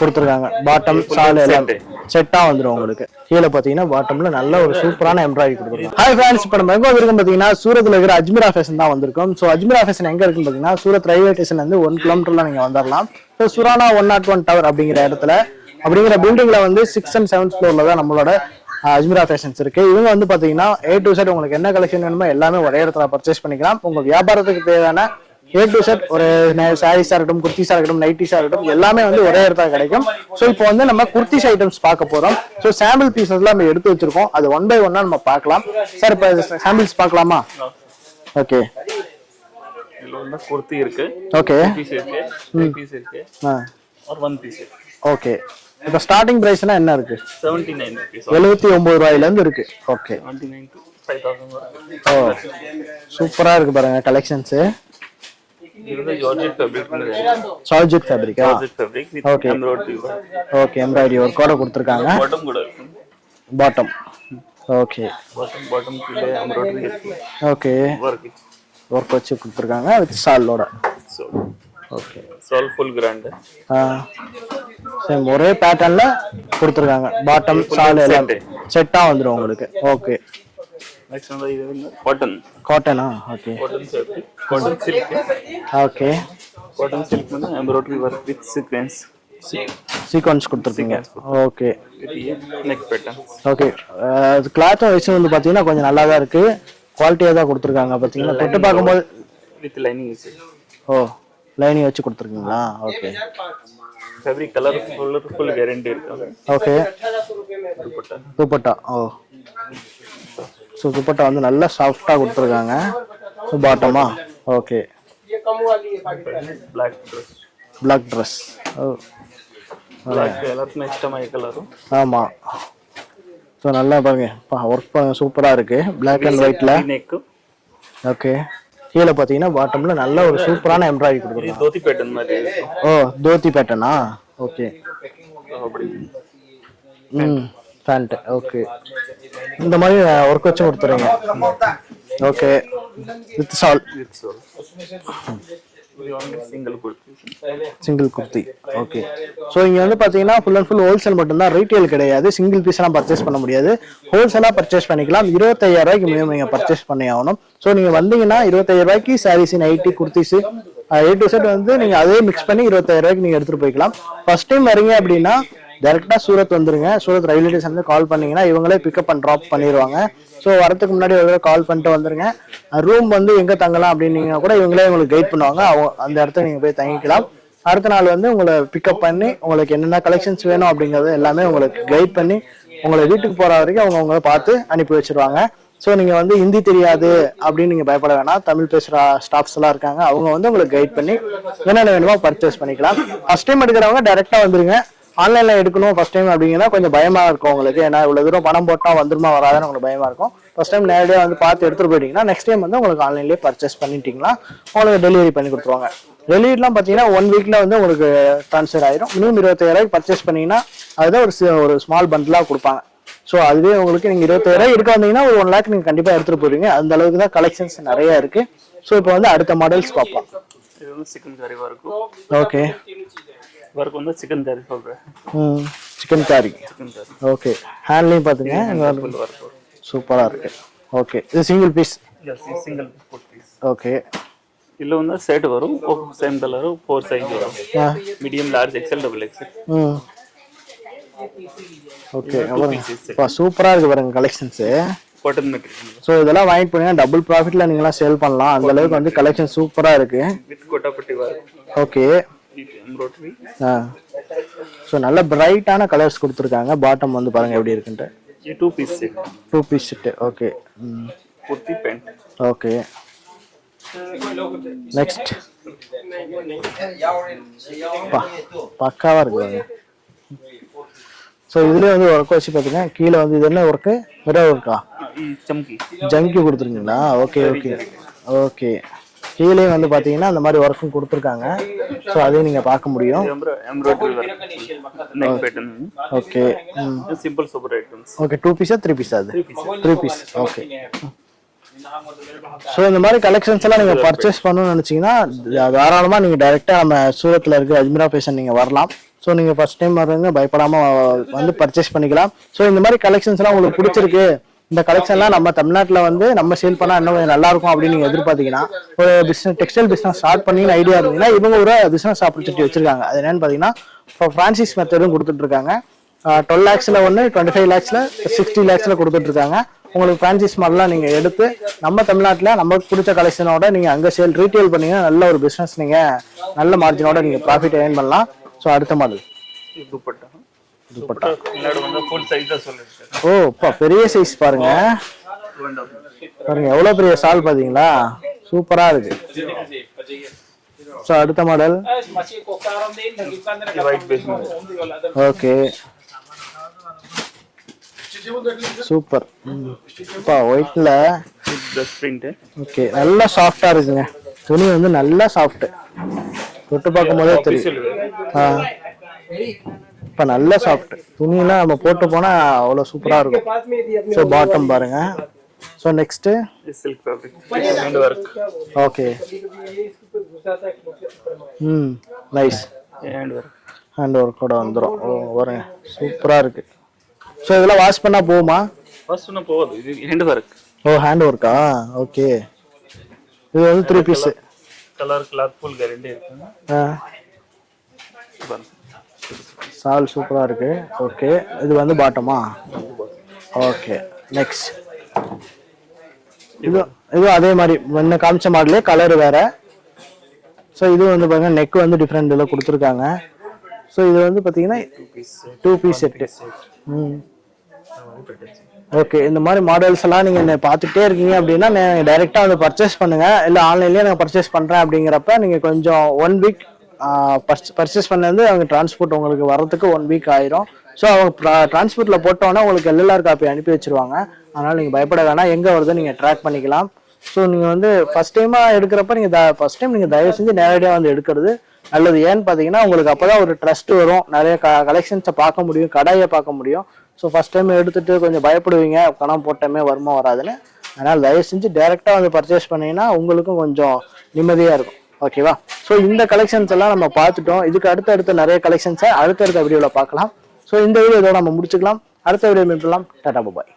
கொடுத்துருக்காங்க. பாட்டம் சால் எல்லாம் செட்டா வந்துடும் உங்களுக்கு. கீழே பார்த்தீங்கன்னா பாட்டம்ல நல்ல ஒரு சூப்பரான எம்ப்ராய்டரி கொடுத்துருக்கோம் ஹாய் ஃபேன்ஸ் இப்போ நம்ம எங்கே இருக்கும் பார்த்தீங்கன்னா சூரத்தில் இருக்கிற அஜ்மீரா ஃபேஷன் தான் வந்திருக்கோம். ஸோ அஜ்மீரா ஃபேஷன் எங்கே இருக்குன்னு பார்த்தீங்கன்னா சூரத் ரயில்வே ஸ்டேஷன்ல இருந்து ஒன் கிலோமீட்டர்ல நீங்கள் வந்துடலாம் so Surana one nought one tower அப்படிங்கிற இடத்துல அப்படிங்கிற பில்டிங்ல வந்து சிக்ஸ் அண்ட் செவன்த் ஃப்ளோர்ல தான் நம்மளோட அஜ்மிரா அஜ்மீரா ஃபேஷன்ஸ் இருக்கு. இவங்க வந்து பாத்தீங்கன்னா ஏ டு சைட் உங்களுக்கு என்ன கலெக்ஷன் வேணுமோ எல்லாமே ஒரே இடத்துல பர்ச்சேஸ் பண்ணிக்கலாம். உங்க வியாபாரத்துக்கு தேவையான ஏ டு செட் ஒரு சாரீஸா இருக்கட்டும் குர்த்திஸா இருக்கட்டும் நைட்டிஸா இருக்கட்டும் எல்லாமே வந்து ஒரே இடத்துல கிடைக்கும். ஸோ இப்போ வந்து நம்ம குர்த்திஸ் ஐட்டம்ஸ் பார்க்க போறோம். ஸோ சாம்பிள் பீசஸ்லாம் நம்ம எடுத்து வச்சிருக்கோம். அது ஒன் பை ஒன்னா நம்ம பார்க்கலாம். சார் இப்போ சாம்பிள்ஸ் பார்க்கலாமா? ஓகே குர்த்தி இருக்கு. ஓகே ஓகே இப்போ ஸ்டார்டிங் ப்ரைஸ்னா என்ன இருக்கு? எழுபத்தி ஒன்பது ரூபாயில இருந்து இருக்கு ஓகே ஓ. சூப்பரா இருக்கு பாருங்க collections georgette fabric. Embroidery okay embroidery work கூட கொடுத்துருக்காங்க. பாட்டம் கூட பாட்டம் ஓகே பாட்டம் பாட்டம் கீழே எம்ப்ராய்டரி ஓகே ஒர்க் ஒர்க் வச்சு கொடுத்துருக்காங்க with சாலோட okay shawl full grand same ஒரே பேட்டர்ன்ல கொடுத்துருக்காங்க. பாட்டம் சால் எல்லாம் செட்டா வந்துடும் உங்களுக்கு. ஓகே நெக்ஸ்ட் வந்து இது வந்து cotton காட்டனா okay cotton fabric cotton silk okay cotton silk வந்து embroidery work with sequins sequins கொடுத்துருக்கீங்க. ஓகே நெக் பேட்டர்ன் ஓகே கிளாத்தும் வச்சு வந்து பார்த்தீங்கன்னா கொஞ்சம் நல்லா தான் இருக்கு. குவாலிட்டியாக தான் கொடுத்துருக்காங்க. பார்த்தீங்கன்னா தொட்டு பார்க்கும்போது with lining is oh lining வச்சு கொடுத்துருக்கீங்களா? Okay fabric colour full full guarantee இருக்கு. Okay dupatta dupatta oh. So dupatta வந்து நல்லா சாஃப்டாக கொடுத்துருக்காங்க. ஸோ பாட்டமா ஓகே பிளாக் ட்ரெஸ் எல்லாருக்குமே இஷ்டமாக கலரும் ஆமாம் ஸோ நல்லா பாருங்க. ஒர்க் சூப்பராக இருக்குது பிளாக் அண்ட் ஒயிட்டில் ஓகே கீழே பார்த்தீங்கன்னா பாட்டமில் நல்ல ஒரு சூப்பரான எம்ப்ராய்டரி கொடுக்குறோம் தோத்தி பேட்டன் மாதிரி. Oh, ஓ தோத்தி பேட்டனா ஓகே ம். பேண்ட் ஓகே இந்த மாதிரி ஒர்க் வச்சு கொடுத்துறீங்க okay with shawl single kurti. Okay so இங்கே வந்து பார்த்தீங்கன்னா ஃபுல் அண்ட் ஃபுல் ஹோல்சேல் மட்டும்தான். ரீட்டைல் கிடையாது. சிங்கிள் பீஸ்லாம் பர்ச்சேஸ் பண்ண முடியாது. ஹோல்சேலாக பர்ச்சேஸ் பண்ணிக்கலாம். இருபத்தையாயிரம் ரூபாய்க்கு மினிமம் நீங்கள் பர்ச்சேஸ் பண்ணி ஆகணும். ஸோ நீங்கள் வந்தீங்கன்னா இருபத்தாயிரம் ரூபாய்க்கு saris nightie kurtis. A to Z வந்து நீங்கள் அதே மிக்ஸ் பண்ணி இருபத்தாயிரம் ரூபாய்க்கு நீங்கள் எடுத்துகிட்டு போய்க்கலாம். ஃபர்ஸ்ட் டைம் வரீங்க அப்படின்னா டேரெக்டாக சூரத் வந்துருங்க. சூரத் ரயில்வே ஸ்டேஷன் கால் பண்ணீங்கன்னா இவங்களே பிக்கப் அண்ட் ட்ராப் பண்ணிடுவாங்க ஸோ வரதுக்கு முன்னாடி ஒரு கால் பண்ணிட்டு வந்துருங்க. ரூம் வந்து எங்கே தங்கலாம் அப்படின்னீங்கன்னா கூட இவங்களே உங்களுக்கு கைட் பண்ணுவாங்க. அவங்க அந்த இடத்துல நீங்கள் போய் தங்கிக்கலாம். அடுத்த நாள் வந்து உங்களை பிக்கப் பண்ணி உங்களுக்கு என்னென்ன கலெக்ஷன்ஸ் வேணும் அப்படிங்கறது எல்லாமே உங்களுக்கு கைட் பண்ணி உங்களை வீட்டுக்கு போகிற வரைக்கும் அவங்க உங்களை பார்த்து அனுப்பி வச்சிருவாங்க. ஸோ நீங்கள் வந்து ஹிந்தி தெரியாது அப்படின்னு நீங்கள் பயப்பட வேணாம். தமிழ் பேசுகிற ஸ்டாஃப்ஸ் எல்லாம் இருக்காங்க. அவங்க வந்து உங்களுக்கு கைட் பண்ணி என்னென்ன வேணுமோ பர்ச்சேஸ் பண்ணிக்கலாம். ஃபர்ஸ்ட் டைம் எடுக்கிறவங்க டேரெக்டாக வந்துருங்க. ஆன்லைன்ல எடுக்கணும் ஃபர்ஸ்ட் டைம் அப்படிங்கன்னா கொஞ்சம் பயமா இருக்கும் உங்களுக்கு. ஏன்னா இவ்வளவு தூரம் பணம் போட்டா வந்துருமா வராதுன்னு உங்களுக்கு பயமா இருக்கும். ஃபர்ஸ்ட் டைம் நேரடியாக வந்து பார்த்து எடுத்துட்டு போயிட்டீங்கன்னா நெக்ஸ்ட் டைம் வந்து உங்களுக்கு ஆன்லைன்லேயே பர்ச்சேஸ் பண்ணிட்டீங்கன்னா உங்களுக்கு டெலிவரி பண்ணி கொடுத்துருவாங்க. டெலிவரிலாம் பார்த்தீங்கன்னா ஒன் வீக்ல வந்து உங்களுக்கு ட்ரான்ஸ்ஃபர் ஆயிரும். மினிமம் இருபத்தாயிரம் பர்ச்சேஸ் பண்ணீங்கன்னா அதுதான் ஒரு ஒரு ஸ்மால் பண்டிலாக கொடுப்பாங்க. ஸோ அதுவே உங்களுக்கு நீங்கள் இருபத்தாயிரம் எடுக்க வந்தீங்கன்னா ஒரு ஒன் லேக் நீங்கள் கண்டிப்பாக எடுத்துட்டு போயிருவீங்க அந்த அளவுக்கு தான் கலெக்ஷன்ஸ் நிறைய இருக்கு. ஸோ இப்போ வந்து அடுத்த மாடல்ஸ் பார்ப்போம். இது வந்து chikankari work okay work வந்து சிக்கன் கறி சொல்கிறேன் சிக்கன் கறி சிக்கன் ஓகே ஹேண்ட்லையும் பார்த்துங்க சூப்பராக இருக்கு. ஓகே இது single piece single piece okay இதில் வந்து செட் வரும். சேம் கலர் ஃபோர் சைஸ் வரும். Medium large X L double X L okay இப்போ சூப்பராக இருக்கு பாருங்க கலெக்ஷன்ஸு ஸோ இதெல்லாம் வாங்கிட்டு போனீங்கன்னா டபுள் ப்ராஃபிட்டில் நீங்களாம் சேல் பண்ணலாம். அந்த அளவுக்கு வந்து கலெக்ஷன் சூப்பராக இருக்கு. Okay embroidery. ஸோ நல்ல பிரைட்டான கலர்ஸ் கொடுத்துருக்காங்க. பாட்டம் வந்து பாருங்க எப்படி இருக்குன்ட்டு. Two piece set two piece set okay kurti pant okay next பக்காவாக இருக்குது ஸோ இதுலேயே வந்து ஒர்க் வச்சு பார்த்தீங்கன்னா கீழே வந்து இது என்ன ஒர்க்கு மிரர் ஒர்க்கா ஜங்கி ஜம்கி கொடுத்துருக்கீங்களா? ஓகே ஓகே ஓகே கீழே வந்து பார்த்தீங்கன்னா அந்த மாதிரி ஒர்க்கும் கொடுத்துருக்காங்க. ஸோ அதையும் நீங்கள் பார்க்க முடியும். Okay simple super items okay two பீஸா த்ரீ பீஸா அது? த்ரீ பீஸ் ஓகே ஸோ இந்த மாதிரி கலெக்ஷன்ஸ் எல்லாம் நீங்கள் பர்ச்சேஸ் பண்ணணும்னு நினச்சிங்கன்னா தாராளமாக நீங்கள் டைரெக்டாக நம்ம சூரத்தில் இருக்கிற அஜ்மிரா பேஷன் நீங்கள் வரலாம். ஸோ நீங்கள் ஃபர்ஸ்ட் டைம் வர்றவங்க பயப்படாமல் வந்து பர்ச்சேஸ் பண்ணிக்கலாம். ஸோ இந்த மாதிரி கலெக்ஷன்ஸ்லாம் உங்களுக்கு பிடிச்சிருக்கு. இந்த கலெக்ஷன்லாம் நம்ம தமிழ்நாட்டில் வந்து நம்ம சேல் பண்ணால் இன்னும் கொஞ்சம் நல்லா இருக்கும் அப்படின்னு நீங்கள் எதிர்பார்த்தீங்கன்னா ஒரு பிஸ்னஸ் டெக்ஸ்டைல் பிஸ்னஸ் ஸ்டார்ட் பண்ணி ஐடியா இருந்தீங்கன்னா இவங்க ஒரு பிஸ்னஸ் ஆப்பர்ச்சுனிட்டி வச்சிருக்காங்க. அது என்னன்னு பார்த்தீங்கன்னா இப்போ ஃப்ரான்சிஸ் மெத்தடும் கொடுத்துட்டு இருக்காங்க டுவெல் லேக்ஸில் ஒன்று டுவெண்ட்டி ஃபைவ் லேக்ஸில் சிக்ஸ்டி லேக்ஸில் கொடுத்துட்டு இருக்காங்க உங்களுக்கு ஃப்ரான்ச்சைஸ் மாடலாம் நீங்கள் எடுத்து நம்ம தமிழ்நாட்டில் நமக்கு பிடிச்ச கலெக்ஷனோட நீங்கள் அங்கே சேல் ரீட்டெயில் பண்ணீங்கன்னா நல்ல ஒரு பிஸ்னஸ் நீங்கள் நல்ல மார்ஜினோட நீங்கள் ப்ராஃபிட் ஏர்ன் பண்ணலாம். ஸோ அடுத்த மாடல் துப்பட்டா ஓ பெரிய சைஸ் பாருங்க. பாருங்க எவ்வளோ பெரிய சால் பார்த்தீங்களா? சூப்பராக இருக்கு. ஸோ அடுத்த மாடல் ஓகே சூப்பர் அப்பா ஒயிட்ல ஓகே நல்லா சாஃப்டா இருக்குங்க. துணி வந்து நல்லா சாஃப்ட் தொட்டு பார்க்கும் போதே தெரியும். ஆ. இப்போ நல்ல சாஃப்ட் துணியெல்லாம் நம்ம போட்டு போனா அவ்வளோ சூப்பரா இருக்கும். ஸோ பாட்டம் பாருங்க. So next silk fabric hand work okay hmm nice hand work hand ஒர்க்கோட வந்துடும் ஓ பாருங்க. சூப்பரா இருக்கு. ஸோ இதெல்லாம் வாஷ் பண்ணா போகுமா? ஃபர்ஸ்ட் ஒன்றும் போகுது. இது ஹேண்ட் ஒர்க் ஓ ஹேண்ட் ஒர்க்கா ஓகே இது வந்து three piece colour cloth full guarantee இருக்குங்க பாருங்க. சால் சூப்பராக இருக்கு. ஓகே. இது வந்து பாட்டமா? ஓகே. நெக்ஸ்ட் இது இது அதே மாதிரி முன்ன காமிச்ச மாடலே கலர் வேற. ஸோ இது வந்து பார்த்தீங்கன்னா நெக் வந்து டிஃப்ரெண்ட் இதில் கொடுத்துருக்காங்க. ஸோ இது வந்து பார்த்தீங்கன்னா டூ பீஸ் செட்டு ம். ஓகே இந்த மாதிரி மாடல்ஸ் எல்லாம் நீங்கள் என்ன பார்த்துட்டே இருக்கீங்க அப்படின்னா நீங்கள் டைரெக்டாக வந்து பர்ச்சேஸ் பண்ணுங்கள் இல்லை ஆன்லைன்லேயே நாங்கள் பர்ச்சேஸ் பண்ணுறேன் அப்படிங்கிறப்ப நீங்கள் கொஞ்சம் ஒன் வீக் பர்ச்சேஸ் பண்ணது அவங்க டிரான்ஸ்போர்ட் உங்களுக்கு வரதுக்கு ஒன் வீக் ஆயிரும். ஸோ அவங்க டிரான்ஸ்போர்ட்ல போட்டோன்னா உங்களுக்கு எல்எல்ஆர் காப்பி அனுப்பி வச்சிருவாங்க. அதனால நீங்க பயப்பட வேணாம். எங்க வருது நீங்க ட்ராக் பண்ணிக்கலாம். ஸோ நீங்க வந்து ஃபர்ஸ்ட் டைமா எடுக்கிறப்ப நீங்க ஃபர்ஸ்ட் டைம் நீங்க தயவு செஞ்சு நேரடியாக வந்து எடுக்கிறது நல்லது. ஏன்னு பார்த்தீங்கன்னா உங்களுக்கு அப்பதான் ஒரு ட்ரஸ்ட் வரும். நிறைய கலெக்ஷன்ஸை பார்க்க முடியும். கடையை பார்க்க முடியும். ஸோ ஃபர்ஸ்ட் டைம் எடுத்துட்டு கொஞ்சம் பயப்படுவீங்க. பணம் போட்டமே வருமா வராதுன்னு. அதனால் தயவு செஞ்சு டேரெக்டாக வந்து பர்ச்சேஸ் பண்ணீங்கன்னா உங்களுக்கும் கொஞ்சம் நிம்மதியாக இருக்கும். ஓகேவா? ஸோ இந்த கலெக்ஷன்ஸ் எல்லாம் நம்ம பார்த்துட்டோம். இதுக்கு அடுத்த அடுத்த நிறைய கலெக்ஷன்ஸை அடுத்தடுத்த வீடியோவில் பார்க்கலாம். ஸோ இந்த வீடியோ இதோட நம்ம முடிச்சுக்கலாம். அடுத்த வீடியோ மீட்லாம் டாடா பாய்